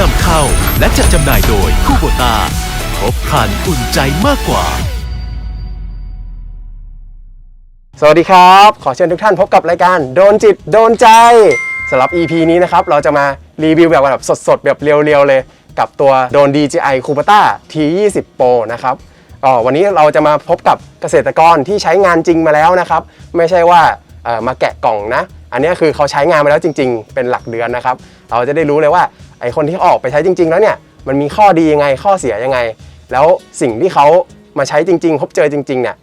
นำเข้า และจัดจำหน่ายโดยคูโบตาครบครันอุ่นใจมากกว่า สวัสดีครับ ขอเชิญทุกท่านพบกับรายการโดนจิตโดนใจสำหรับ EP นี้นะครับ เราจะมารีวิวแบบแบบสดๆ แบบเรียวๆ เลย กับตัวโดน DJI c u b a t a T20 Pro นะครับอ๋อวันนี้เราจะมาพบกับเกษตรกรที่ใช้งานจริงมาแล้วนะครับ ไม่ใช่ว่ามาแกะกล่องนะ อันนี้คือเขาใช้งานมาแล้วจริง ๆ เป็นหลักเดือนนะครับ เราจะได้รู้เลยว่า ไอคนที่ออกไปใช้จริง ๆ แล้วเนี่ยมันมีข้อดียังไงข้อเสียยังไง แล้วสิ่งที่เขามาใช้จริง ๆ พบเจอจริง ๆ เนี่ย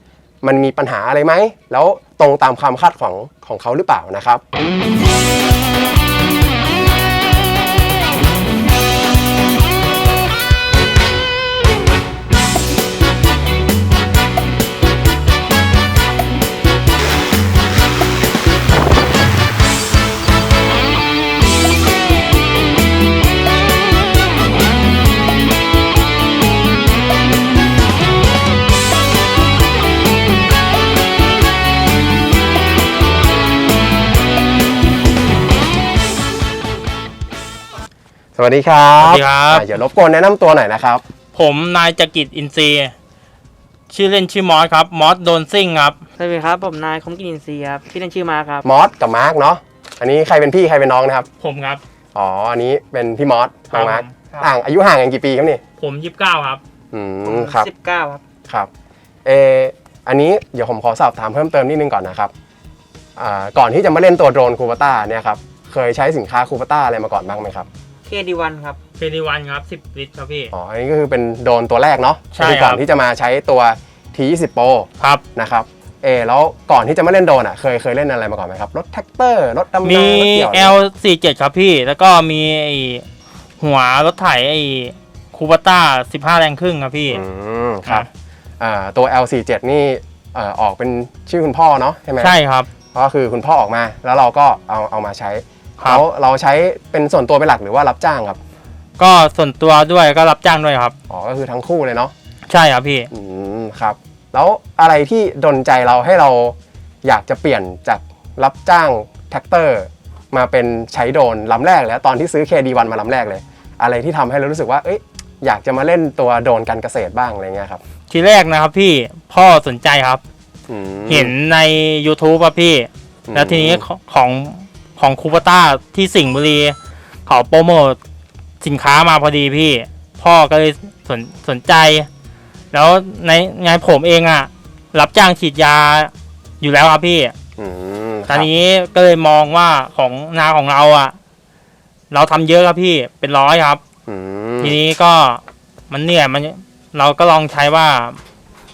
มันมีปัญหาอะไรไหม แล้วตรงตามความคาดของของเขาหรือเปล่านะครับ วัสดีครับสวัสดีครับ อะเดี๋ยวรบกวนแนะนำตัวหน่อยนะครับ ผมนายจักริดอินทรีย์ชื่อเล่นชื่อมอสครับ มอสโดนซิ่งครับ สวัสดีครับ ผมนายคมกินอินทรีย์ครับชื่อเล่นชื่อมาครับ มอสกับมาร์กเนาะ อันนี้ใครเป็นพี่ใครเป็นน้องนะครับ ผมครับ อ๋อ อันนี้เป็นพี่มอสน้องมาร์กครับ ต่างอายุห่างกันกี่ปีครับนี่ ผมยี่สิบเก้าครับ อืม ครับ สิบเก้าครับ ครับ เอออันนี้เดี๋ยวผมขอสอบถามเพิ่มเติมนิดนึงก่อนนะครับ อ่า ก่อนที่จะมาเล่นตัวโดรนคูปต้าเนี่ยครับ เคยใช้สินค้าคูปต้าอะไรมาก่อนบ้างไหมครับ เคดีวันครับเฟดีวันครับสิบลิตรครับพี่ อ๋อ อันนี้ก็คือเป็นโดรนตัวแรกเนาะใช่ก็คือก่อนครับที่จะมาใช้ตัว T20 Pro ครับ นะครับ เออแล้วก่อนที่จะมาเล่นโดรนอะ เคยเคยเล่นอะไรมาก่อนไหมครับ รถแท็กเตอร์ รถดำมีน้ำรถเกี่ยว L 4 7 ครับพี่ แล้วก็มีไอ้หัวรถไถไอ้คูปต้าสิบห้าแรงครึ่งครับพี่ อืมครับอ่าตัว L47 นี่เอ่อออกเป็นชื่อคุณพ่อเนาะใช่ไหมใช่ครับ ก็คือคุณพ่อออกมาแล้วเราก็เอาเอามาใช้ ครัแล้บวเราใช้เป็นส่วนตัวเป็นหลักหรือว่ารับจ้างครับ ก็ส่วนตัวด้วยก็รับจ้างด้วยครับ อ๋อ ก็คือทั้งคู่เลยเนาะ ใช่ครับพี่ อืม ครับ แล้วอะไรที่ดนใจเราให้เราอยากจะเปลี่ยนจากรับจ้างแท็กเตอร์ มาเป็นใช้โดรนลำแรกแล้วตอนที่ซื้อ KD1 มาลำแรกเลย อะไรที่ทำให้เรารู้สึกว่า เอ้ย อยากจะมาเล่นตัวโดรนการเกษตรบ้างอะไรเงี้ยครับทีแรกนะครับพี่พ่อสนใจครับ อืม เห็นใน YouTube ป่ะพี่อืมแล้วทีนี้ของของ ของคูปต้าที่สิงห์บุรีเขาโปรโมทสินค้ามาพอดีพี่ พ่อก็เลยสนสนใจ แล้วในงานผมเองอะรับจ้างฉีดยาอยู่แล้วครับพี่อืมคตรัอบนนี้ก็เลยมองว่าของนาของเราอะเราทำเยอะครับพี่เป็นร้อยครับอืมทีนี้ก็มันเหนื่อยมัน เราก็ลองใช้ว่า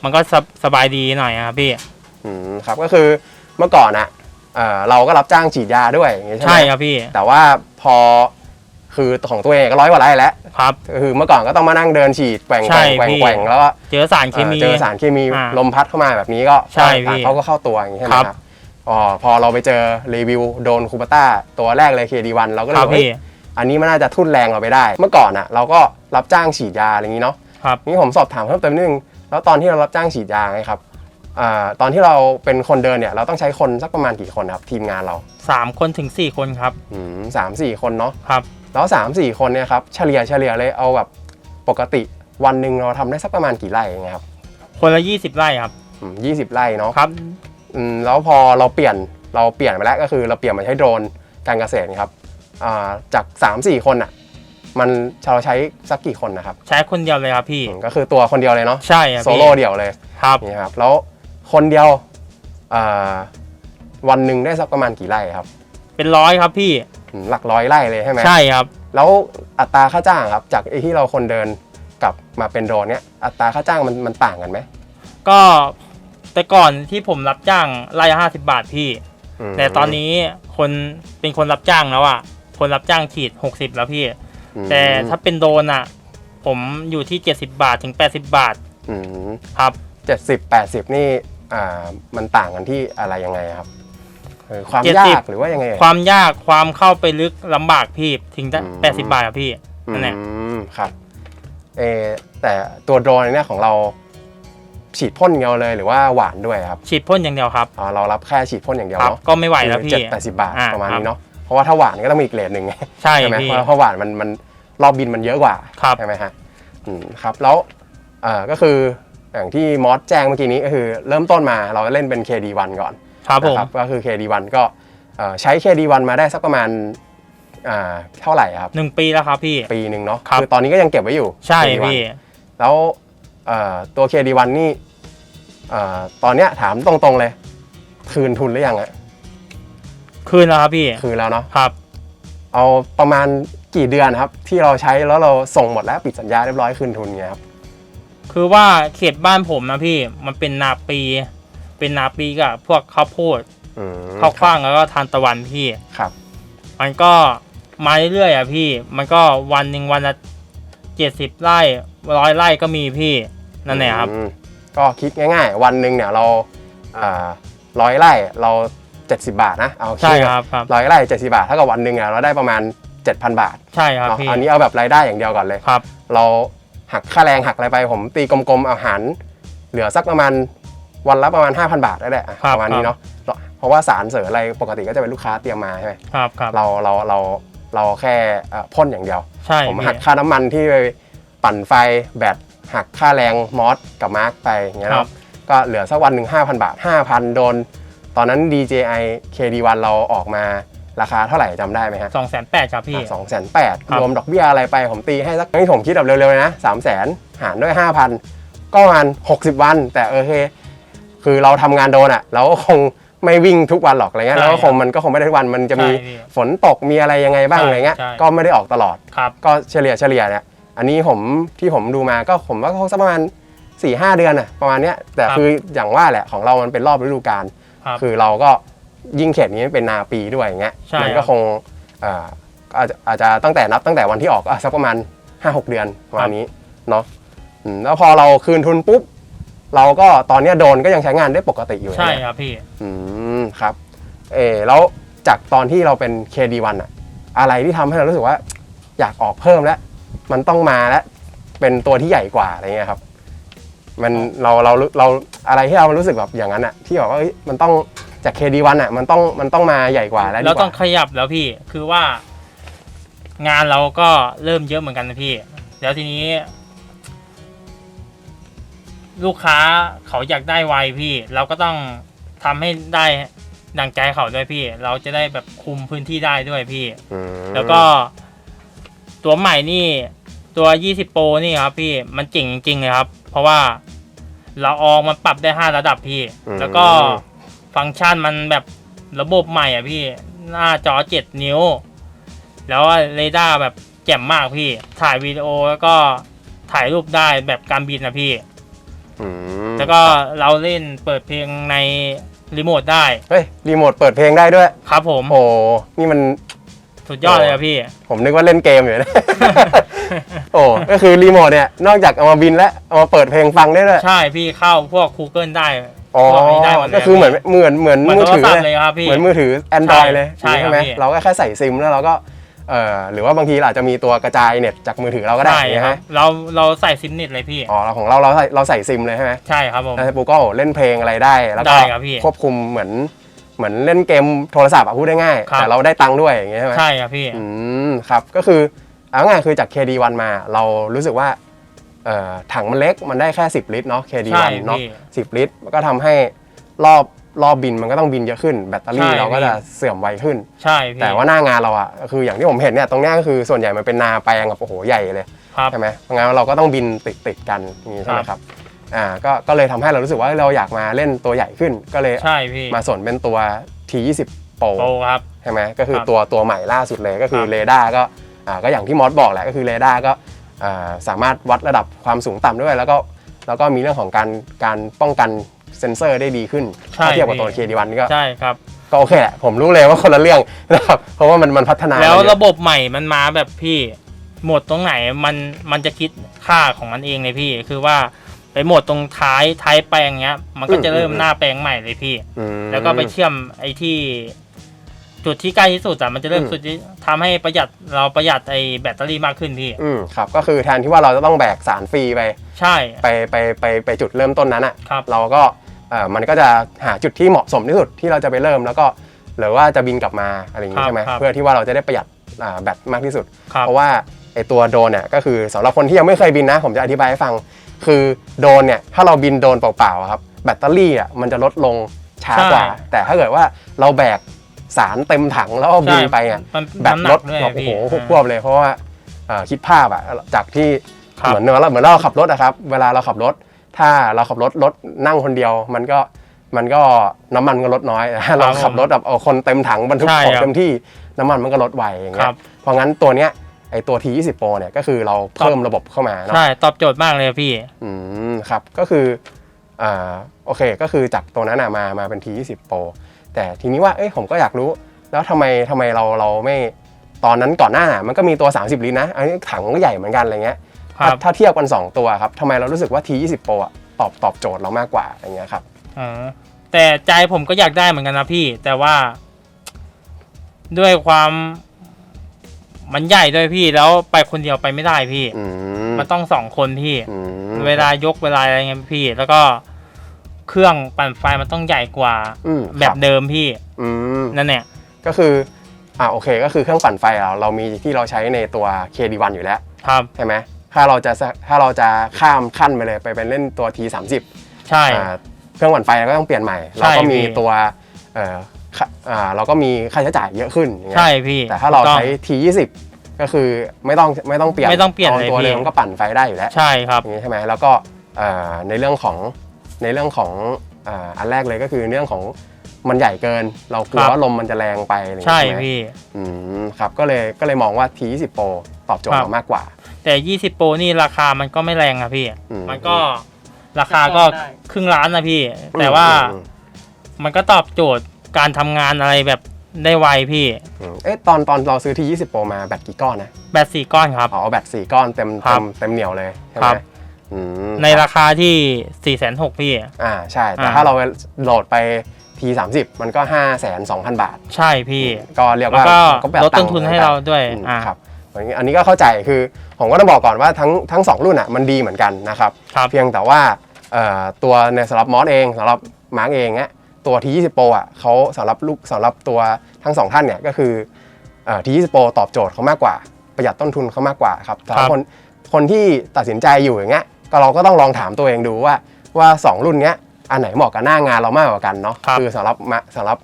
มันก็สบสบายดีหน่อยครับพี่ อืมครับก็คือเมื่อก่อนอะ เอ่อเราก็รับจ้างฉีดยาด้วยอย่างงี้ใช่ไหมใช่ครับพี่แต่ว่าพอคือของตัวเองก็ร้อยกว่าไร่แล้วครับก็คือเมื่อก่อนก็ต้องมานั่งเดินฉีดแกว่งใช่แกว่งแกว่งพี่ แกว่งแล้วก็เจอสารเคมี เจอสารเคมีอ่าลมพัดเข้ามาแบบนี้ก็ใช่พี่เขาก็เข้าตัวอย่างนี้ใช่ไหมครับครับอ๋อพอเราไปเจอรีวิวโดนคูปต้าตัวแรกเลย KD1 เราก็เลคยรับว่าเฮ้ยพี่อันนี้มันน่าจะทุ่นแรงเราไปได้ เมื่อก่อนอะเราก็รับจ้างฉีดยาอะไรอย่างนี้เนาะ ครับ นี่ผมสอบถามเพิ่มเติมนิดนึง แล้วตอนที่เรารับจ้างฉีดยาไงครับอ่า ตอนที่เราเป็นคนเดินเนี่ยเราต้องใช้คนสักประมาณกี่คนครับทีมงานเราสามคนถึงสี่คนครับอืมสามสี่คนเนาะครับ แล้ว3ามสี่คนเนี่ยครับเฉลี่ยเฉลี่ยเลยเอาแบบปกติวันหนึ่งเราทำได้สักประมาณกี่ไร่ไงครับคนละยี่สิบไร่ครับยี่สิบไร่เนาะครับอืมแล้วพอเราเปลี่ยนเราเปลี่ยนไปแล้วก็คือเราเปลี่ยนมาใช้โดรนการเกษตรครับอ่าจาก3 4คนอะมันเราใช้สักกี่คนนะครับ ใช้คนเดียวเลยครับพี่อืมก็คือตัวคนเดียวเลยเนาะใช่ครับโซพี่โล่เดี่ยวเลยครับนี่ครับแล้ว คนเดียวอ่าวันหนึ่งได้สักประมาณกี่ไร่ครับ เป็นร้อยครับพี่อืมหลักร้อยไร่เลยใช่ไหมใช่ครับ แล้วอัตราค่าจ้างครับ จากไอ้ที่เราคนเดินกลับมาเป็นโดรนเนี้ยอัตราค่าจ้างมันมันต่างกันไหมก็แต่ก่อนที่ผมรับจ้างไร่ห้าสิบาทพี่มแต่ตอนนี้คนเป็นคนรับจ้างแล้วอะคนรับจ้างฉีดหกสิบแล้วพี่อืมแต่ถ้าเป็นโดรนอะ ผมอยู่ที่เจ็ดสิบาทถึงแปดสิบาทอืมครับเจ็ดสิบแปดสิบนี่ อ่ามันต่างกันที่อะไรยังไงครับเออความ70ยากหรือว่ายังไงความยากความเข้าไปลึกลำบากพี่ถึงอืม แปดสิบาทครับพี่นั่นแหละอืมครับเออแต่ตัวโดรนเนี่ยของเราฉีดพ่นอย่างเดียวเลยหรือว่าหวานด้วยครับฉีดพ่นอย่างเดียวครับอ๋อเรารับแค่ฉีดพ่นอย่างเดียวครับ เนาะก็ไม่ไหวแล้วพี่ เจ็ดแปดสิบบาทอ่าประมาณครันี้บเนาะเพราะว่าถ้าหวานก็ต้องมีอีกเลทหนึ่งไงใช่ใช่ไหมพี่ เพราะเพราะหวานมันมันรอบบินมันเยอะกว่าครับ ใช่ไหมฮะอืมครับแล้วเอ่อก็คือ อย่างที่มอสแจ้งเมื่อกี้นี้ก็คือ เริ่มต้นมาเราเล่นเป็น KD1 ก่อนครับผมนะก็คือ KD1 ก็เอ่อใช้ KD1 มาได้สักประมาณอ่าเท่าไหร่ครับหนึ่งปีแล้วครับพี่ปีหนึ่งเนาะครับอตอนนี้ก็ยังเก็บไว้อยู่ ใช่ KD1 พี่แล้วเอ่อตัว KD1 นี่เอ่อตอนเนี้ยถามตรงๆเลย คืนทุนหรือยังอะคืนแล้วครับพี่ คืนแล้วเนาะครับ เอาประมาณกี่เดือนครับ ที่เราใช้แล้วเราส่งหมดแล้วปิดสัญญาเรียบร้อยคืนทุนเงี้ยครับ คือว่าเขตบ้านผมนะพี่มันเป็นนาปี เป็นนาปีกับพวกข้าวโพดอืมข้าวฟ่างแล้วก็ทานตะวันพี่ ครับ มันก็มาเรื่อยๆอะพี่ มันก็วันหนึ่งวันละเจ็ดสิบไร่ร้อยไร่ก็มีพี่นั่นแหละครับ อืมก็คิดง่ายๆ วันหนึ่งเนี่ยเราร้อยไร่เรา 70 บาทนะ เอาใช่ครับครับ ร้อยไร่70 บาทเท่ากับวันหนึ่งเนี่ยเราได้ประมาณ 7,000 บาทใช่ครับเนาะพี่อันนี้เอาแบบรายได้อย่างเดียวก่อนเลย ครับ เรา หักค่าแรงหักอะไรไป ผมตีกลมๆเอาหารเหลือสักประมาณวันละประมาณ 5,000 บาทได้แหละอะครับประมาณนี้เนาะเพราะว่าสารเสริมอะไรปกติก็จะเป็นลูกค้าเตรียมมาใช่ไหมครับครับเราเราเราเราแค่เอ่อพ่นอย่างเดียวใช่ผมพี่หักค่าน้ำมันที่ไปปั่นไฟแบตหักค่าแรงมอสกับมาร์กไปอย่างเงี้ยครัเนาะบก็เหลือสักวันหนึ่ง5,000 บาท 5,000 โดน ตอนนั้น DJI KD1 เราออกมา ราคาเท่าไหร่จำได้ไหมฮะสองแสนแปดครับพี่ สองแสนแปดครับ รวมดอกเบี้ยอะไรไปผมตีให้สักนี่ผมคิดแบบเร็วๆเลยนะสามแสนหารด้วย5,000ก็ประมาณ60วัน แต่โอเค คือเราทำงานโดนอะเราก็คงไม่วิ่งทุกวันหรอกอะไรเงี้ยใช่แล้วก็คงมันก็คงไม่ได้ทุกวันมันจะมีใช่พี่ฝนตกมีอะไรยังไงบ้างใช่อะไรเงี้ย ใช่ ก็ไม่ได้ออกตลอด ครับ ก็เฉลี่ยเฉลี่ยเนี่ย อันนี้ผมที่ผมดูมาก็ผมว่าก็คงสักประมาณ4ี่หเดือนอะประมาณเนี้ยแต่ครับ คืออย่างว่าแหละของเรามันเป็นรอบฤดูกาลครับ คือเราก็ ยิ่งเขตนี้เป็นนาปีด้วยอย่างเงี้ยใช่มัครับก็คงเอ่อก็อาจจะอาจจะตั้งแต่นับตั้งแต่วันที่ออกก็สักประมาณ 5-6 เดือนประมาณนี้เนาะอืมแล้วพอเราคืนทุนปุ๊บ เราก็ตอนเนี้ยโดรนก็ยังใช้งานได้ปกติอยู่ใช่นะครับพี่ อืมครับ เออแล้วจากตอนที่เราเป็น KD1 อะอะไรที่ทำให้เรารู้สึกว่า อยากออกเพิ่มแล้ว มันต้องมาแล้ว เป็นตัวที่ใหญ่กว่าอะไรเงี้ยครับ มันเราเราเราอะไรที่เรารู้สึกแบบอย่างนั้นอะที่แบบว่าเอ้ยมันต้อง จาก KD1 อะมันต้องมันต้องมาใหญ่กว่าแล้วดีเรากต้องว่าขยับแล้วพี่ คือว่า งานเราก็เริ่มเยอะเหมือนกันนะพี่ แล้วทีนี้ ลูกค้าเขาอยากได้ไวพี่ เราก็ต้องทำให้ได้ดังใจเขาด้วยพี่ เราจะได้แบบคุมพื้นที่ได้ด้วยพี่ อืมแล้วก็ตัวใหม่นี่ตัว 20 โปรนี่ครับพี่มันเจ๋งจริงๆเลยครับ เพราะว่าเราออกมันปรับได้ 5 ระดับพี่ แล้วก็ ฟังก์ชันมันแบบระบบใหม่อะพี่ หน้าจอ 7 นิ้ว แล้วเรดาร์แบบแจ่มมากพี่ ถ่ายวิดีโอแล้วก็ถ่ายรูปได้แบบการบินนะพี่อืมแล้วก็เราเล่นเปิดเพลงในรีโมทได้ เฮ้ย รีโมทเปิดเพลงได้ด้วย ครับผม โอ้ นี่มันสุดยอดเลยครับพี่ ผมนึกว่าเล่นเกมอยู่นะ โอ้ ก็คือรีโมทเนี่ย นอกจากเอามาบินแล้ว เอามาเปิดเพลงฟังได้ด้วย ใช่พี่เข้าพวก Google ได้ อ๋อพวกนี้ได้หมดเลย ก็คือเหมือนเหมือนเหมือนเหมือนมือโทรถือศัพท์เลเลยยครับพี่เหมือนมือถือ Android เลยใช่ใช่ไหมครับพี่ เราก็แค่ใส่ซิมแล้วเราก็เอ่อหรือว่าบางทีเราอาจจะมีตัวกระจายเน็ตจากมือถือเราก็ได้ใช่ใช่คไหมรับเราเราใส่ซิมเน็ตเลยพี่ อ๋อเราของเราเราใส่เราใส่ซิมเลยใช่ไหมใช่ครับผม แล้วปุ๊กก็เล่นเพลงอะไรได้ แล้วก็ได้ครับพี่ควบคุมเหมือนเหมือนเล่นเกมโทรศัพท์อะพูดได้ง่ายครับ แต่เราได้ตังค์ด้วยอย่างเงี้ยใช่ไหม ใช่ครับพี่ อืมครับก็คือเอาง่ายๆคือจาก KD1 มาเรารู้สึกว่าเอ่อ ถังมันเล็กมันได้แค่ 10 ลิตรเนาะใช่ KD1 เนาะพี่10ลิตรก็ทำให้รอบรอบบินมันก็ต้องบินเยอะขึ้น แบตเตอรี่ใช่เราก็พี่จะเสื่อมไวขึ้น ใช่พี่แต่ว่าหน้างานเราอะคืออย่างที่ผมเห็นเนี่ยตรงเนี้ยก็คือส่วนใหญ่มันเป็นนาแปลงแบบโอ้โหใหญ่เลยครับใช่ไหมเพราะงั้นเราก็ต้องบินติดติดๆกันอย่างนี้ใช่ไหมครับครับอ่าก็ก็เลยทำให้เรารู้สึกว่าเราอยากมาเล่นตัวใหญ่ขึ้นก็เลยใช่พี่มาสนเป็นตัว T20 Pro โปรครับใช่ไหมก็คือครับตัวตัวใหม่ล่าสุดเลยก็คือครับเรดาร์ก็อ่าก็อย่างที่มอสบอกแหละก็คือเรดาร์ก็อ่า สามารถวัดระดับความสูงต่ำด้วย แล้วก็แล้วก็มีเรื่องของการการป้องกันเซ็นเซอร์ได้ดีขึ้นใช่ถ้าเทียบกับพี่ตัว KD1 นี่ก็ใช่ครับก็โอเคแหละผมรู้เลยว่าคนละเรื่องนะครับเพราะว่ามันมันพัฒนา แล้วมาเยระบบใหม่มันมาแบบพี่หมดตรงไหนมันมันจะคิดค่าของมันเองเลยพี่ คือว่าไปหมดตรงท้ายท้ายแปลงเนี้ย มันก็จะเริ่มหน้าแปลงใหม่เลยพี่อืมแล้วก็ไปเชื่อมไอ้ที่ จุดที่ใกล้ที่สุดอะมันจะเริ่มอืม สุดที่ทำให้ประหยัดเราประหยัดไอ้แบตเตอรี่มากขึ้นพี่ อืมครับก็คือแทนที่ว่าเราจะต้องแบกสารฟรีไปใช่ไปไปไปไปจุดเริ่มต้นนั้นอะ ครับ เราก็เอ่อมันก็จะหาจุดที่เหมาะสมที่สุดที่เราจะไปเริ่ม แล้วก็หรือว่าจะบินกลับมาอะไรอย่างนี้ครับใช่ไหมครับ เพื่อที่ว่าเราจะได้ประหยัดอ่าแบตมากที่สุด ครับ เพราะว่าไอตัวโดรนเนี่ยก็คือสำหรับคนที่ยังไม่เคยบินนะ ผมจะอธิบายให้ฟัง คือโดรนเนี่ยถ้าเราบินโดรนเปล่าๆอะครับแบตเตอรี่อะมันจะลดลงช้ากว่า ใช่แต่ถ้าเกิดว่าเราแบก สารเต็มถังแล้วเอาบินไปอะมันแบตน้ำหนัลกดด้วยแบบโอ้พี่โหควบๆเลยเพราะว่าเอ่อคิดภาพอะจากที่ครับเหมือนเราเหมือนเราขับรถอะครับ เวลาเราขับรถ ถ้าเราขับรถรถนั่งคนเดียว มันก็มันก็น้ำมันก็ลดน้อยถ้าเราขับรถแบบเอาคนเต็มถังบรรทุกใช่ของครับเต็มที่น้ำมันมันก็ลดไวอย่างคเงี้รัยบเพราะงั้นตัวเนี้ยไอตัว T20 Pro เนี่ยก็คือเราเพิ่มระบบเข้ามาเนาะใช่ ตอบโจทย์มากเลยพี่ อืมครับ ก็คืออ่าโอเคก็คือจากตัวนั้นอะมามาเป็น T20 Pro แต่ทีนี้ว่าเอ้ยผมก็อยากรู้ แล้วทำไมทำไมเราเราไม่ตอนนั้นก่อนหน้ามันก็มีตัว 30 ลิตรนะอันนี้ถังก็ใหญ่เหมือนกันอะไรเงี้ยครัถ้าบถ้าเทียบกัน 2 ตัวครับทำไมเรารู้สึกว่า T20 Pro อะตอบตอบโจทย์เรามากกว่าอะไรเงี้ยครับอ๋อแต่ใจผมก็อยากได้เหมือนกันนะพี่ แต่ว่า ด้วยความมันใหญ่ด้วยพี่แล้วไปคนเดียวไปไม่ได้พี่อืมมันต้องสองคนพี่อืมเวลายกเวลาอะไรเงี้ยพี่ แล้วก็ เครื่องปั่นไฟมันต้องใหญ่กว่าอืมแบบครัเดิมพี่อืมนั่นเนี่ยก็คืออ่าโอเคก็คือเครื่องปั่นไฟเราเรามีที่เราใช้ในตัว KD1 อยู่แล้ว ครับใช่ไหมถ้าเราจะถ้าเราจะข้ามขั้นไปเลยไปเป็นเล่นตัว T30 ใช่ อ่าเครื่องปั่นไฟเราก็ต้องเปลี่ยนใหม่ ใช่เราก็มีพี่ ตัวเอ่อค่าอ่าเราก็มีค่าใช้จ่ายเยอะขึ้นอย่างเงี้ย ใช่พี่แต่ถ้าเราถูกต้อง ใช้ T20 ก็คือไม่ต้องไม่ต้องเปลี่ยนไม่ต้องเปลี่ยนเลยตัวพี่ เดิมก็ปั่นไฟได้อยู่แล้วใช่ครับ อย่างนี้ใช่ไหมแล้วก็เอ่อในเรื่องของ ในเรื่องของอ่าอันแรกเลยก็คือเรื่องของมันใหญ่เกิน เรากลัวครับว่าลมมันจะแรงไปอะไรอย่างใช่เงี้ยใช่ไหมพี่อืมครับก็เลยก็เลยมองว่า T20 Pro ตอบโจทย์ครับเรามากกว่า แต่ 20โปรนี่ราคามันก็ไม่แรงอะพี่อืมมันก็ราคาก็ได้ครึ่งล้านนะพี่ แต่ว่าอืมมันก็ตอบโจทย์การทำงานอะไรแบบได้ไวพี่อืมเอ๊ะตอนตอนเราซื้อ T20 Pro มาแบตกี่ก้อนนะ แบตสี่ก้อนครับ อ๋อ แบตสี่ก้อนเต็มครัเต็บมเต็มเหนียวเลยใช่ไหครัมบ อืมในราคาที่4ี่แสนหกพี่ อ่าใช่ แต่อ่า ถ้าเราโหลดไป T30 มันก็ 5 2 0 0 0 0 บาท ใช่พี่ ก็เรียกแล้วว่าก็ก็ประหยัลดต้นงค์ทุนให้เราด้วยอืมอ่าครับอันนี้อันนี้ก็เข้าใจคือผมก็ต้องบอกก่อนว่าทั้งทั้งสองรุ่นอะมันดีเหมือนกันนะครับ ครับ เพียงแต่ว่าเอ่อตัวในสำหรับมอสเองสำหรับมาร์กเองเนี่ยตัว T20 Pro อะเขาสำหรับลูกสำหรับตัวทั้งสองท่านเนี่ยก็คือเอ่อ T20 Pro ตอบโจทย์เขามากกว่า ประหยัดต้นทุนเขามากกว่าครับแต่ครับคนคนที่ตัดสินใจอยู่อย่างเงี้ย ก็เราก็ต้องลองถามตัวเองดูว่าว่าสองรุ่นเนี้ยอันไหนเหมาะกับหน้างานเรามากกว่ากันเนาะครับคือสำหรับมาสำหรับ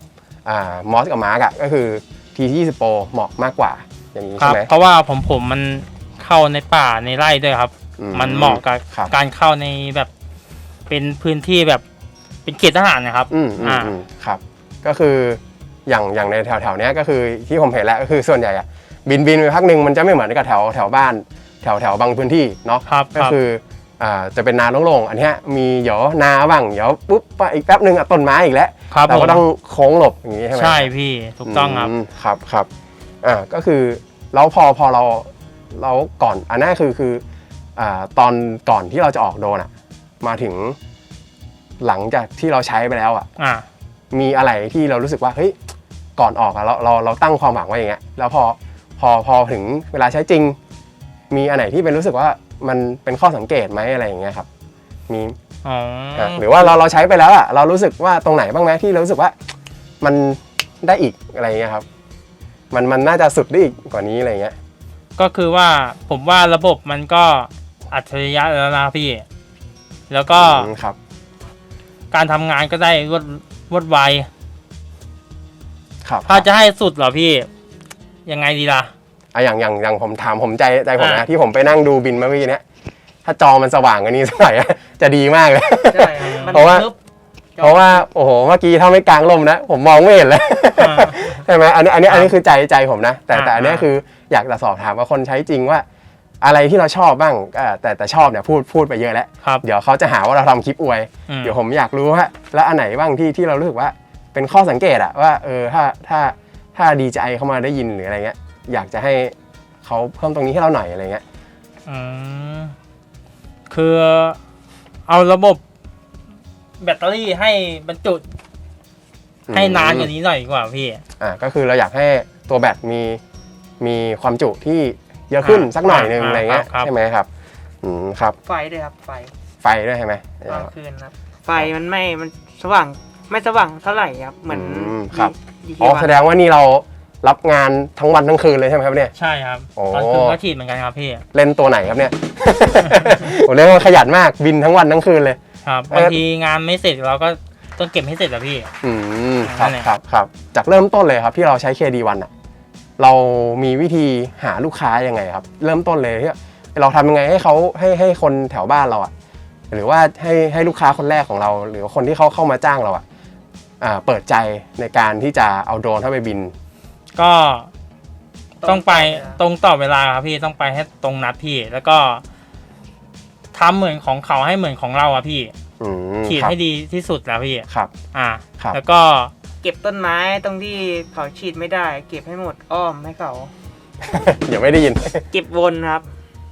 อ่ามอสกับมาร์กอะก็คือ T20 Pro เหมาะมากกว่าอย่างนี้ครัใช่บไหม เพราะว่าผมผมมันเข้าในป่าในไร่ด้วยครับ อืมันเหมาะกับครับ การเข้าในแบบเป็นพื้นที่แบบเป็นเขตทหารนะครับ อืมอืมอ่า อืมครับ ก็คืออย่างอย่างในแถวแถวๆเนี้ยก็คือที่ผมเห็นแล้วก็คือส่วนใหญ่อะบินบินไปพักหนึ่งมันจะไม่เหมือนกับแถวแถวบ้าน แถวแถวบางพื้นที่เนาะครับก็ครับ คืออ่า จะเป็นนาโล่งๆอันเนี้ยมีเดี๋ยวนาบ้างเดี๋ยวปุ๊บอีกแป๊บหนึ่งอะต้นไม้อีกแล้วครับเราผมก็ต้องโค้งหลบอย่างนี้ใช่ไหมใช่พี่ถูกต้องครับมครับครับอ่าก็คือแล้วพอพอเราเราก่อนอันนั้นคือคืออ่าตอนก่อนที่เราจะออกโดรนอะมาถึงหลังจากที่เราใช้ไปแล้วอะอ่ามีอะไรที่เรารู้สึกว่าเฮ้ยก่อนออกอะเราเราเราตั้งความหวังไว้อย่างเงี้ยแล้วพอพอพอถึงเวลาใช้จริง มีอันไหนที่เป็นรู้สึกว่า มันเป็นข้อสังเกตไหมอะไรอย่างเงี้ยครับมีอ๋ออะหรือว่าเราเราใช้ไปแล้วอะเรารู้สึกว่าตรงไหนบ้างไหมที่เรารู้สึกว่ามันได้อีกอะไรอย่างเงี้ยครับ มันมันน่าจะสุดได้อีกกว่านี้อะไรอย่างเงี้ย ก็คือว่าผมว่าระบบมันก็อัจฉริยะแล้วนะพี่ แล้วก็อืมครับการทำงานก็ได้รวดรวดไว ครับถ้าจะให้สุดเหรอพี่ ยังไงดีล่ะ อะอย่างอย่างอย่างผมถามผมใจใจผมนะอะที่ผมไปนั่งดูบินเมื่อกี้เนี้ยถ้าจอมันสว่างกว่านี้สักหน่อยอะจะดีมากเลย ใช่ครับมันเพราะว่า ทึบ เพราะว่าโอ้โหเมื่อกี้ถ้าไม่กลางลมนะ ผมมองไม่เห็นเลยอ่าใช่ไหมอันนี้อันนี้อันนี้คือใจใจผมนะ แต่อ่าแต่อันนี้อ่า คืออยากจะสอบถามว่าคนใช้จริงว่า อะไรที่เราชอบบ้างอ่าแต่แต่ชอบเนี่ยพูดพูดไปเยอะแล้ว ครับ เดี๋ยวเขาจะหาว่าเราทำคลิปอวย อืม เดี๋ยวผมอยากรู้ว่าแล้วอันไหนบ้างที่ที่เรารู้สึกว่าเป็นข้อสังเกตอะว่าเออถ้าถ้าถ้าดีใจเข้ามาได้ยินหรืออะไรเงี้ย อยากจะให้เขาเพิ่มตรงนี้ให้เราหน่อยอะไรเงี้ย อืมคือเอาระบบแบตเตอรี่ให้บรรจุให้นานกว่านี้หน่อยดีกว่าพี่ อ่าก็คือเราอยากให้ตัวแบตมีมีความจุที่เยอะขึ้นอ่าสักหน่อยหนึงอ่าอะไรเงี้ยครับ ใช่ไหมครับอืมครับไฟด้วยครับไฟไฟด้วยใช่ไหมกลางคืนครับ ไฟมันไม่มันสว่างไม่สว่างเท่าไหร่ครับเหมือนมครับ ดีอ๋อวันแสดงว่านี่เรา รับงานทั้งวันทั้งคืนเลยใช่ไหมครับเนี่ย ใช่ครับโอ้ ตอนคืนก็ฉีดเหมือนกันครับพี่เล่นตัวไหนครับเนี่ย ผมเรียกว่าขยันมากบินทั้งวันทั้งคืนเลย ครับเอ่อ บางทีงานไม่เสร็จเราก็ต้องเก็บให้เสร็จอะพี่ อืมครับนั่นแหละ ครับครับจากเริ่มต้นเลยครับที่เราใช้ KD1 อะเรามีวิธีหาลูกค้ายังไงครับ เริ่มต้นเลยที่เราทำยังไงให้เขาให้ให้คนแถวบ้านเราอะหรือว่าให้ให้ลูกค้าคนแรกของเรา หรือว่าคนที่เขาเข้ามาจ้างเราอะอ่าเปิดใจในการที่จะเอาโดรนเข้าไปบิน ก็ต้องไปตรงต่อเวลาครับพี่ต้องไปให้ตรงนัดพี่ แล้วก็ทำเหมือนของเขาให้เหมือนของเราอะพี่อืมฉีดครับให้ดีที่สุดแล้วพี่ ครับ อ่า ครับ แล้วก็เก็บต้นไม้ตรงที่เขาฉีดไม่ได้ เก็บให้หมดอ้อมให้เขาอย่าไม่ได้ยิน เก็บวนครับ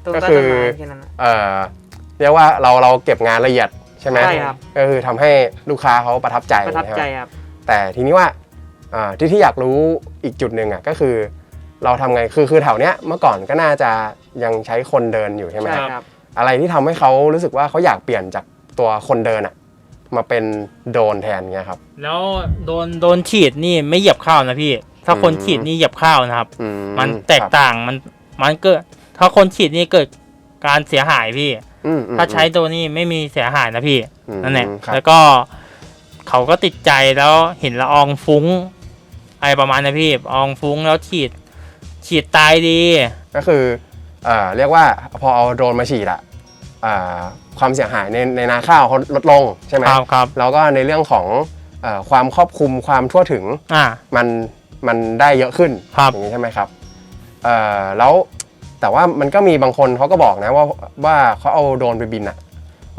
ตรงก็ใต้คือต้นไม้แค่นั้นนะ เอ่อเรียกว่าเราเราเก็บงานละเอียดใช่ไหมใช่ครับ ก็คือทำให้ลูกค้าเขาประทับใจประทับใจช่ไหมครับ แต่ทีนี้ว่าอ่า ที่ที่อยากรู้อีกจุดหนึ่งอะก็คือเราทำไงคือคือแถวเนี้ยเมื่อก่อนก็น่าจะยังใช้คนเดินอยู่ใช่ไหมใช่ครับอะไรที่ทำให้เขารู้สึกว่าเขาอยากเปลี่ยนจากตัวคนเดินอะมาเป็นโดรนแทนเงี้ยครับ แล้วโดนโดนฉีดนี่ไม่เหยียบข้าวนะพี่ ถ้าคนอืมฉีดนี่เหยียบข้าวนะครับอืมันแตกครับต่างมันมันเกิดถ้าคนฉีดนี่เกิดการเสียหายพี่อืมอืมถ้าใช้ตัวนี้ไม่มีเสียหายนะพี่อืมนั่นแหละครับแล้วก็เขาก็ติดใจแล้วเห็นละอองฟุ้ง อะไรประมาณนะพี่ละอองฟุ้งแล้วฉีด ฉีดตายดี ก็คือเอ่อเรียกว่าพอเอาโดรนมาฉีดอะอ่าความเสียหายในในนาข้าวเขาลดลงใช่ไหมครับครับแล้วก็ในเรื่องของเออความครอบคลุมความทั่วถึงอ่า มันมันได้เยอะขึ้นครับ อย่างนี้ใช่ไหมครับเอ่อแล้วแต่ว่ามันก็มีบางคนเขาก็บอกนะว่าว่าเขาเอาโดรนไปบินอะ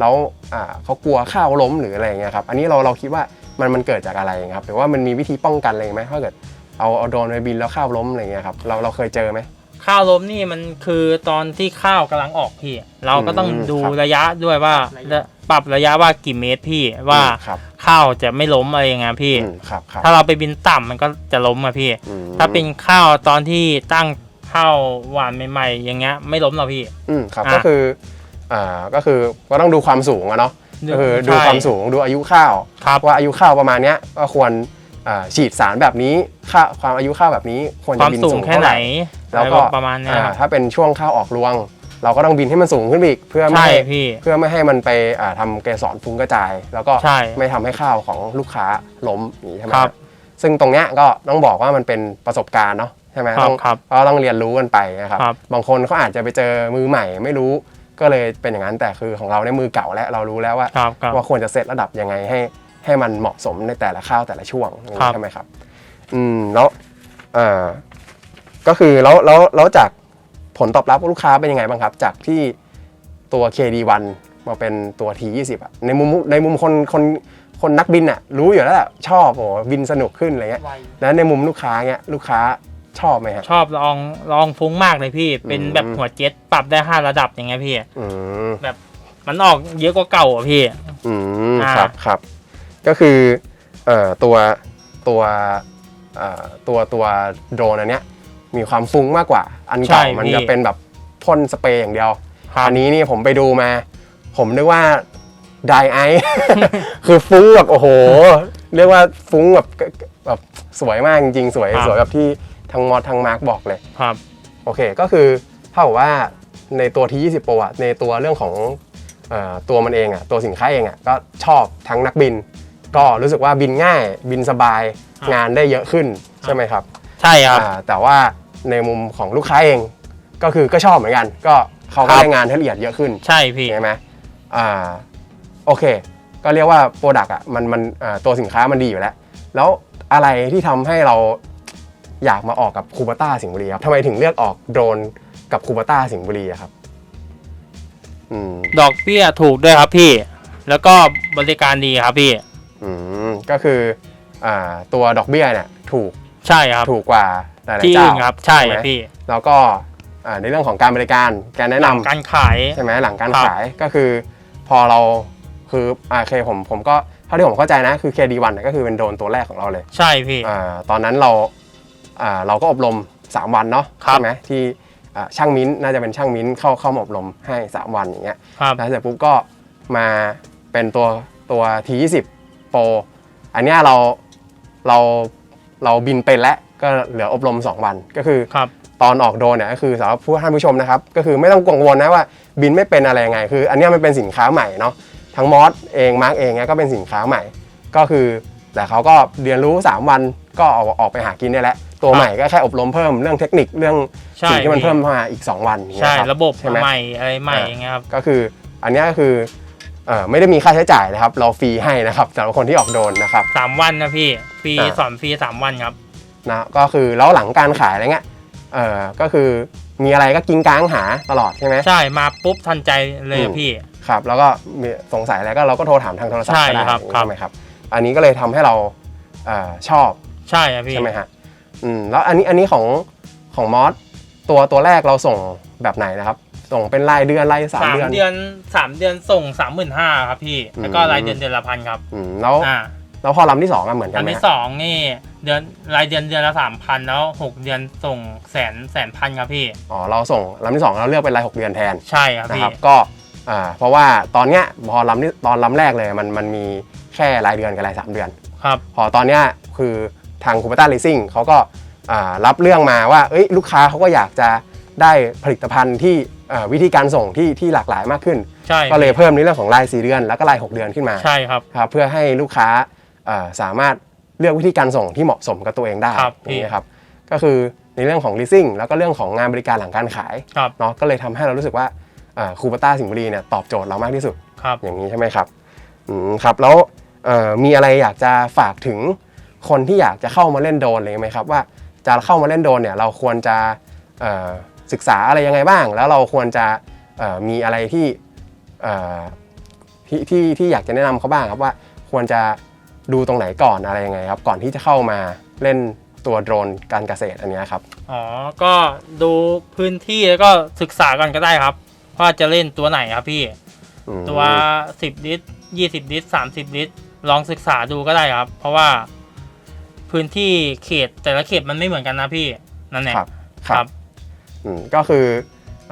แล้วอ่าเขากลัวข้าวล้มหรืออะไรอย่างเงี้ยครับอันนี้เราเราคิดว่า มันมันเกิดจากอะไรครับหรือว่ามันมีวิธีป้องกันอะไรไหมถ้าเกิดเอาเอาโดรนไปบินแล้วข้าวล้มอะไรเงี้ยครับเราเราเคยเจอไหมข้าวล้มนี่มันคือตอนที่ข้าวกำลังออกพี่ เราก็ต้องอืมดูครับระยะด้วยว่าปรับระยะว่ากี่เมตรพี่ว่าอืมครับข้าวจะไม่ล้มอะไรอย่างเงี้ยพี่อืมครับครับถ้าเราไปบินต่ำมันก็จะล้มอะพี่อืมถ้าเป็นข้าวตอนที่ตั้งข้าวหวานใหม่ๆ อย่างเงี้ยไม่ล้มหรอกพี่ อืมครับอะก็คืออ่าก็คือก็ต้องดูความสูงอะเนาะ ก็คือดูใช่ความสูงดูอายุข้าวครับว่าอายุข้าวประมาณเนี้ยก็ควรอ่าฉีดสารแบบนี้ค่าความอายุข้าวแบบนี้ควรคจะวามบินสูสูงงแค่เท่าไหไหนร่แล้วก็อะไรประมาณเนี้ยอ่าครับถ้าเป็นช่วงข้าวออกรวง เราก็ต้องบินให้มันสูงขึ้นไปอีกเพื่อไม่ใช่ให้พี่เพื่อไม่ให้มันไปอ่าทำเกสรฟุ้งกระจาย แล้วก็ใช่ไม่ทำให้ข้าวของลูกค้าล้มอย่างนี้ใช่ไหมครับซึ่งตรงเนี้ยก็ต้องบอกว่ามันเป็นประสบการณ์เนาะใช่ไหมครับต้องครับก็ต้องเรียนรู้กันไปนะครับครับ บางคนเขาอาจจะไปเจอมือใหม่ไม่รู้ ก็เลยเป็นอย่างนั้นแต่คือของเราในยมือเก่าแล้วเรารู้แล้วว่าครับครับ ว่าควรจะเซตระดับยังไงให้ให้มันเหมาะสมในแต่ละข้าวแต่ละช่วงอย่างครันี้บ ใช่ไหมครับ อืมแล้วเอ่อก็คือแล้วแล้วแล้วจากผลตอบรับลูกค้าเป็นยังไงบ้างครับ จากที่ตัว KD1 มาเป็นตัว T20 อะในมุมในมุมคนคนคนนักบินอะรู้อยู่แล้วแหละชอบโอ้บินสนุกขึ้นอะไรเงี้ยแล้วในมุมลูกค้าเงี้ยลูกค้า ชอบไหมฮะชอบลองลองฟุ้งมากเลยพี่ เป็นอืม แบบหัวเจ็ตปรับได้ห้าระดับอย่างเงี้ยพี่ อืมมันออกเยอะกว่าเก่าอะพี่ อืมอ่า ครับครับ ก็คือเอ่อตัวตัวเอ่อตัวตัวโดรนอันเนี้ยมีความฟุ้งมากกว่า อันเก่ามันจะเป็นแบบพ่นสเปรย์อย่างเดียวครับอันนี้นี่ผมไปดูมา ผมนึกว่าไดไอ คือฟุ้งแบบโอ้โห เรียกว่าฟุ้งแบบแบบสวยมากจริงๆ สวยครับ สวยแบบที่ ทางมอสทางมาร์กบอกเลย ครับโอเค ก็คือเท่ากับว่าในตัวที่ 20 Pro อะในตัวเรื่องของเออตัวมันเองอะตัวสินค้าเองอะก็ชอบทั้งนักบิน ก็รู้สึกว่าบินง่ายบินสบายครับงานได้เยอะขึ้นใช่ไหมครับใช่ครับ อ่าแต่ว่าในมุมของลูกค้าเองก็คือก็ชอบเหมือนกัน ก็เขาก็ครับ ได้งานที่ละเอียดเยอะขึ้น ใช่พี่ ใช่ไหมอ่า โอเค ก็เรียกว่าโปรดักต์อะ มัน มันอ่าตัวสินค้ามันดีอยู่แล้ว แล้วอะไรที่ทำให้เรา อยากมาออกกับคูปต้าสิงห์บุรีครับทำไมถึงเลือกออกโดรนกับคูปต้าสิงห์บุรีอะครับอืมดอกเบี้ยถูกด้วยครับพี่ แล้วก็บริการดีครับพี่ อืมก็คืออ่าตัวดอกเบี้ยเนี่ยถูกใช่ครับถูกกว่าหลายๆที่เจ้าอื่นครับ ใช่ไหมพี่แล้วก็อ่าในเรื่องของการบริการการแนะนำการขาย ใช่ไหมหลังการครับ ขายก็คือพอเราคืออ่าเคผมผมก็เท่าที่ผมเข้าใจนะคือ KD1 เนี่ยก็คือเป็นโดรนตัวแรกของเราเลยใช่พี่ อ่าตอนนั้นเราอ่า เราก็อบรม 3 วันเนาะครับใช่ไหมที่อ่าช่างมิ้นท์น่าจะเป็นช่างมิ้นท์เข้าเข้ามาอบรมให้ 3 วันอย่างเงี้ยครับแล้วเสร็จปุ๊บก็มาเป็นตัวตัว T20 Pro อันเนี้ยเราเราเราบินเป็นแล้วก็เหลืออบรม 2 วันก็คือครับตอนออกโดรนเนี่ยก็คือสำหรับผู้ท่านผู้ชมนะครับ ก็คือไม่ต้องกังวลนะว่าบินไม่เป็นอะไรยังไง คือ อันเนี้ยมันเป็นสินค้าใหม่เนาะทั้งมอสเองมาร์กเองเนี่ยก็เป็นสินค้าใหม่ ก็คือ แต่เขาก็เรียนรู้ 3 วันก็ออกออกไปหากินได้แล้ว ตัวใหม่ก็แค่อบรมเพิ่มเรื่องเทคนิคเรื่องใช่ สิ่งที่มันพี่เพิ่มมาอีก 2 วันอย่างเงี้ใช่ยครับระบบใช่ไหม ใหม่อะไรใหม่อ่า อย่างเงี้ยครับ ก็คืออันเนี้ยก็คือเอ่อไม่ได้มีค่าใช้จ่ายนะครับ เราฟรีให้นะครับสำหรับคนที่ออกโดรนนะครับ สามวันนะพี่ฟรีอ่า สอนฟรีสามวันครับ นะก็คือแล้วหลังการขายอะไรเงี้ยเอ่อก็คือมีอะไรก็กิ้งก้างหาตลอดใช่ไหม ใช่มาปุ๊บทันใจเลยอือะมพี่ ครับแล้วก็มีสงสัยอะไรก็เราก็โทรถามทางโทรศัพท์ใช่ก็ได้ครับครับใช่ไหมครับ อันนี้ก็เลยทำให้เราเอ่อชอบใช่อะพี่ใช่ไหมฮะอืมแล้วอันนี้อันนี้ของของมอสตัวตัวแรกเราส่งแบบไหนนะครับ ส่งเป็นรายเดือนรายสามสามเดือน เดือนสามเดือนส่งสามหมื่นห้าครับพี่ แล้วก็อืม รายเดือนเดือนละพันครับอืมแล้วอ่าแล้วพอลำที่สองอะเหมือนกัอันนไหมที่ฮะสองนี่เดือนรายเดือนเดือนละสามพันแล้วหกเดือนส่งแสนแสนพันครับพี่ อ๋อเราส่งลำที่สองเราเลือกเป็นรายหกเดือนแทนใช่ครับนะพี่ ครับก็อ่าเพราะว่าตอนเนี้ยพอลำที่ตอนลำแรกเลยมันมันมี แค่รายเดือนกับรายสามเดือน ครับ พอตอนเนี้ยคือทางคูปต้าเลซิ่งเขาก็อ่ารับเรื่องมาว่าเอ้ยลูกค้าเขาก็อยากจะได้ผลิตภัณฑ์ที่อ่าวิธีการส่งที่ที่หลากหลายมากขึ้น ใช่ก็เลยเพิ่มในเรื่องของราย 4 เดือน แล้วก็ราย 6 เดือนขึ้นมาใช่ครับ ครับเพื่อให้ลูกค้าอ่าสามารถเลือกวิธีการส่งที่เหมาะสมกับตัวเองได้ครับอย่างนี้ยครับก็คือในเรื่องของ leasing แล้วก็เรื่องของงานบริการหลังการขายครับเนาะก็เลยทำให้เรารู้สึกว่าคูปต้าสิงห์บุรีเนี่ยตอบโจทย์เรามากที่สุดครับ อย่างนี้ใช่ไหมครับอืมครับแล้วเอ่อ มีอะไรอยากจะฝากถึงคนที่อยากจะเข้ามาเล่นโดรนเลยไหมครับว่าจะเข้ามาเล่นโดรนเนี่ยเราควรจะเอ่อศึกษาอะไรยังไงบ้าง แล้วเราควรจะเอ่อมีอะไรที่เอ่อที่ที่ที่อยากจะแนะนำเขาบ้างครับว่าควรจะดูตรงไหนก่อนอะไรยังไงครับก่อนที่จะเข้ามาเล่นตัวโดรนการเกษตรอันเนี้ยครับอ๋อก็ดูพื้นที่แล้วก็ศึกษากันก็ได้ครับว่าจะเล่นตัวไหนครับพี่อืมตัว 10 ลิตร 20 ลิตร 30 ลิตร ลองศึกษาดูก็ได้ครับ เพราะว่าพื้นที่เขตแต่ละเขตมันไม่เหมือนกันนะพี่นั่นแหละครับครับอืมก็คือ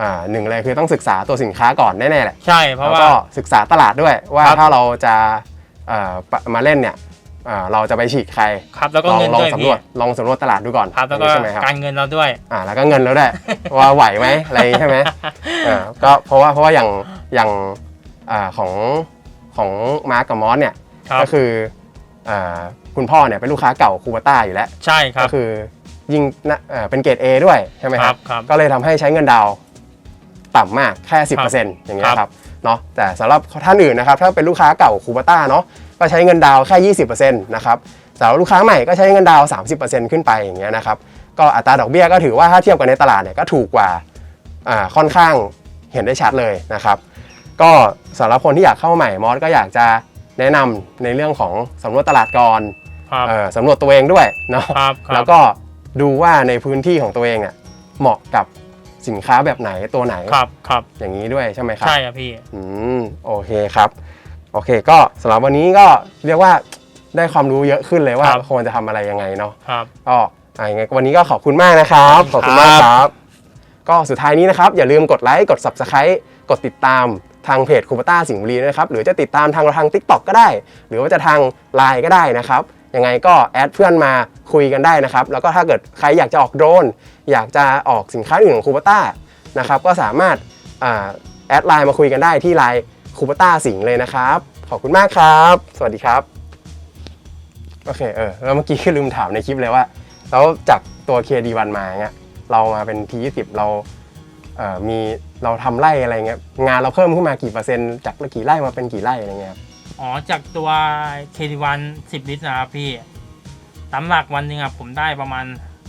อ่าหนึ่งเลยคือต้องศึกษาตัวสินค้าก่อนแน่ๆแหละใช่เพราะแล้วว่า ก็ศึกษาตลาดด้วยว่าครับ ถ้าเราจะเอ่อปะมาเล่นเนี่ยเอ่อเราจะไปฉีดใครครับแล้วก็ลองเงินลองด้วยสำรพี่วจลองสำรวจตลาดดูก่อนครับแล้วก็ใช่ไหมครับการเงินเราด้วย อ่าแล้วก็เงินแล้วด้วย ว่าไหวไหมอะไรใช่ไหมเอ่าก็เพราะว่าเพราะว่าอย่างอย่างอ่าของของมาร์กกับมอสเนี่ยครับ ก็คืออ่าคุณพ่อเนี่ยเป็นลูกค้าเก่าคูบาต้าอยู่แล้ว ใช่ครัก็บคือยิ่งนะเอ่อเป็นเกรด A ด้วยใช่ไหมครับครับก็เลยทำให้ใช้เงินดาวน์ต่ำมากแค่ 10%อย่างเงี้ยครับครับเนาะแต่สำหรับท่านอื่นนะครับ ถ้าเป็นลูกค้าเก่าคูบาต้าเนาะก็ใช้เงินดาวน์แค่ 20%นะครับสำหรับลูกค้าใหม่ก็ใช้เงินดาวน์30%ขึ้นไปอย่างเงี้ยนะครับก็อัตราดอกเบี้ยก็ถือว่าถ้าเทียบกันในตลาดเนี่ยก็ถูกกว่าอ่าค่อนข้างเห็นได้ชัดเลยนะครับ ก็สำหรับคนที่อยากเข้าใหม่มอสก็อยากจะ แนะนำในเรื่องของสำรวจตลาดก่อนครับเอ่อสำรวจตัวเองด้วยเนาะครับครับแล้วก็ดูว่าในพื้นที่ของตัวเองเนี่ยเหมาะกับสินค้าแบบไหนตัวไหนครับครับอย่างนี้ด้วยใช่ไหมครับใช่ครับพี่อืมโอเคครับโอเคก็สำหรับวันนี้ก็เรียกว่าได้ความรู้เยอะขึ้นเลยว่าครับควรจะทำอะไรยังไงเนาะครับก็อะยังไงวันนี้ก็ขอบคุณมากนะครับขขออบบคุคุณณมากครับครับ ก็สุดท้ายนี้นะครับ อย่าลืมกดไลค์กด Subscribe กดติดตาม ทางเพจคูปต้าสิงห์บุรีนะครับ หรือจะติดตามทางเราทาง TikTok ก็ได้ หรือว่าจะทาง Line ก็ได้นะครับยังไงก็แอดเพื่อนมาคุยกันได้นะครับ แล้วก็ถ้าเกิดใครอยากจะออกโดรน อยากจะออกสินค้าอื่นของคูปต้านะครับก็สามารถแอดไลน์มาคุยกันได้ที่ไลน์คูปต้าสิงห์เลยนะครับ ขอบคุณมากครับ สวัสดีครับ โอเคเออแล้วเมื่อกี้ลืมถามในคลิปเลยว่า แล้วจากตัว KD1 มาเงี้ยเรามาเป็น T20 เราเอ่อมี เราทำไร่อะไรเงี้ยงานเราเพิ่มขึ้นมากี่เปอร์เซ็นต์จากกี่ไร่มาเป็นกี่ไร่อะไรเงี้ยครับอ๋อจากตัว KD1 10ลิตรนะครับพี่ตามหลักวันหนึ่งอะผมได้ประมาณ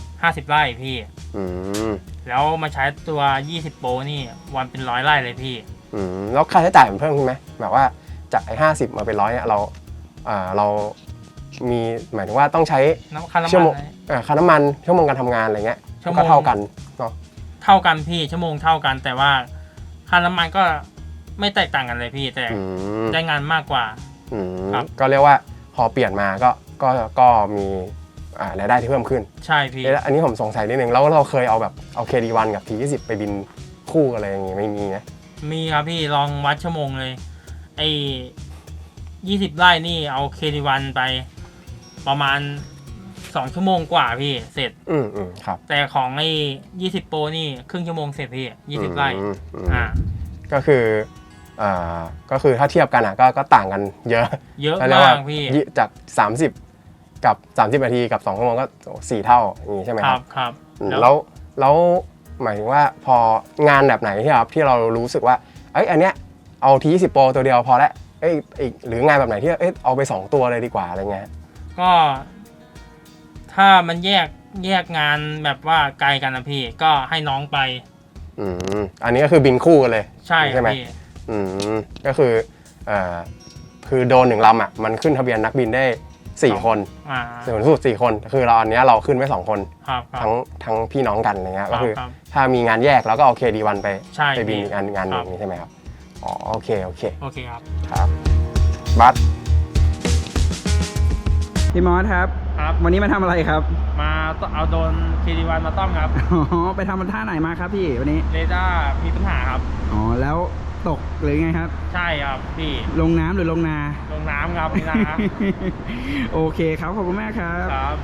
50ไร่พี่อืมแล้วมาใช้ตัว20โปรนี่วันเป็นร้อยไร่เลยพี่อืมแล้วค่าใช้จ่ายมันเพิ่มขึ้นไหมแบบว่าจากไอ้ห้าสิบมาเป็นร้อยเนี่ยเราอ่าเรามีหมายถึงว่าต้องใช้น้ำค่าน้ำชั่วมัโมนงเอ่อค่าน้ำมันชั่วโมงการทำงานอะไรเงี้ยชั่วโมก็งเท่ากันเนาะ เท่ากันพี่ชั่วโมงเท่ากันแต่ว่าค่าน้ำมันก็ไม่แตกต่างกันเลยพี่แต่อืมได้งานมากกว่า อืมครับ ก็เรียกว่าพอเปลี่ยนมาก็ก็ก็มีอ่ารายได้ที่เพิ่มขึ้นใช่พี่ เอ๊ะแล้วอันนี้ผมสงสัยนิดนึงแล้วเราเคยเอาแบบเอา KD1 กับ T20 ไปบินคู่กันอะไรอย่างงี้ไม่มีนะ มีครับพี่ลองวัดชั่วโมงเลย ไอ้ยี่สิบไร่นี่เอา KD1 ไป ประมาณ สองชั่วโมงกว่าพี่เสร็จ อืมอืมครับแต่ของไอ้ยี่สิบโปรนี่ครึ่งชั่วโมงเสร็จพี่ยี่สิบไร่อืมอืมอ่า ก็คืออ่าก็คือถ้าเทียบกันอะก็ก็ต่างกันเยอะเยอะก็รียมากว่พี่ยี่จาก 30 กับ 30นาทีกับ2ชั่วโมงก็4เท่าอย่างนี้ใช่ไหมคครัรับบครับ อืมแล้วแล้วหมายถึงว่าพองานแบบไหนที่ครับที่เรารู้สึกว่าเอ้ยอันเนี้ยเอาที20โปรตัวเดียวพอละเอ้ยอีกหรืองานแบบไหนที่เอ้ยเอาไป2ตัวเลยดีกว่าอะไรเงี้ย ก็ ถ้ามันแยกแยกงานแบบว่าไกลกันนะพี่ก็ให้น้องไป อืมอันนี้ก็คือบินคู่กันเลย ใช่คใช่รับไหมพี่อืมก็คือเอ่อคือโดรนหนึ่งลำอะมันขึ้นทะเบียนนักบินได้4คนอ่าสูงสุด4คน คือเราอันเนี้ยเราขึ้นไว้2คน ครับครับ ทั้งทั้งพี่น้องกันอะไรเงี้ยคก็รับคือครับถ้ามีงานแยกเราก็เอาเคดีวันไปใช่ไปบินพี่อีกงานงานหนึ่ครังบนี้ใช่ไหมครับอ๋อโอเคโอเคโอเคครับ ครับบัสพี่มอสครับ ครับวันนี้มาทำอะไรครับ มาเอาโดนเคดีวันมาต้อมครับอ๋อ ไปทำมันท่าไหนมาครับพี่วันนี้ เรดาร์มีปัญหาครับ อ๋อ แล้วตกหรือไงครับ ใช่ครับพี่ลงน้ำหรือลงนา ลงน้ำครับนี่นะ โอเคครับ ขอบคุณมากครับ ครับ